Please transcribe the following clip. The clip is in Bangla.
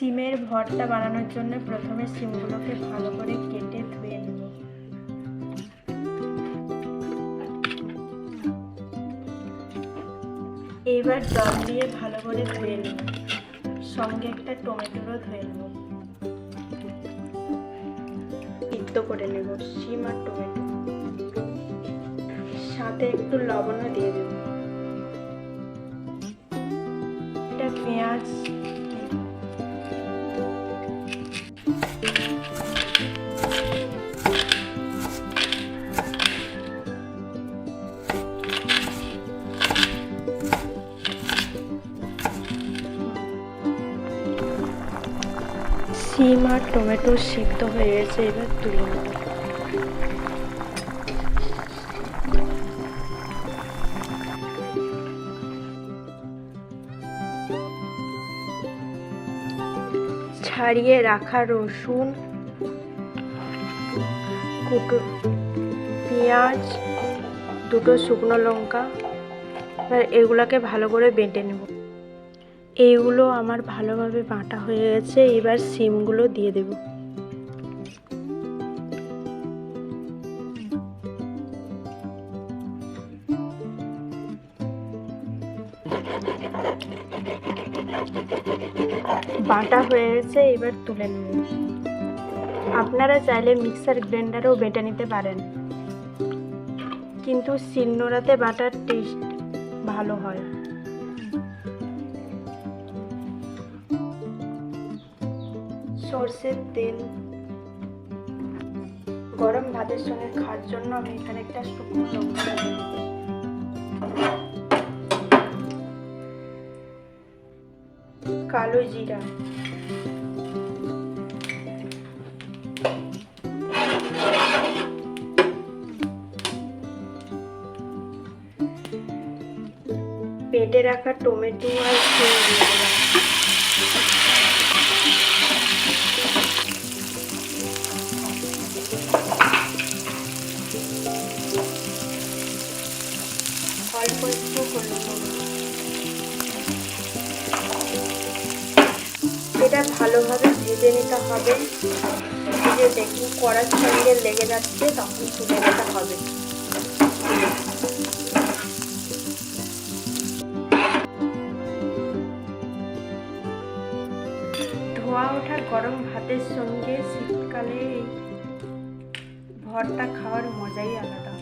সিমের ভর্তা বানানোর জন্য প্রথমে সিমগুলোকে ভালো করে কেটে ধুয়ে নেব এইবার জল দিয়ে ভালো করে ধুয়ে নেব সঙ্গে একটা টমেটোরও ধুয়ে নেব সিদ্ধ করে নেব সিম আর টমেটো। সাথে একটু লবণও দিয়ে দেব। এটা পেঁয়াজ সিম আর টমেটো সিদ্ধ হয়ে গেছে, এবার তুলে নেব। ছাড়িয়ে রাখা রসুন, কুটো, পেঁয়াজ, দুটো শুকনো লঙ্কা, এবার এগুলোকে ভালো করে বেটে নেব। এইগুলো আমার ভালোভাবে বাটা হয়ে গেছে, এবার সিমগুলো দিয়ে দেব। বাটা হয়ে গেছে, এবার তুলে নেব। আপনারা চাইলে মিক্সার গ্রাইন্ডারেও বেটে নিতে পারেন। কিন্তু শিলনোড়াতে বাটার টেস্ট ভালো হয়। সর্ষের তেল, গরম ভাতের সঙ্গে খাওয়ার জন্য আমি এখানে একটা শুকনো লঙ্কা কালো জিরা। পেটে রাখা টমেটো আর অল্প একটু এটা ভালোভাবে ভেজে নিতে হবে। যে দেখুন, কড়ার সঙ্গে লেগে যাচ্ছে, তখন তুলে নিতে হবে। ধোয়া ওঠা গরম ভাতের সঙ্গে শীতকালে ভরটা খাওয়ার মজাই আলাদা।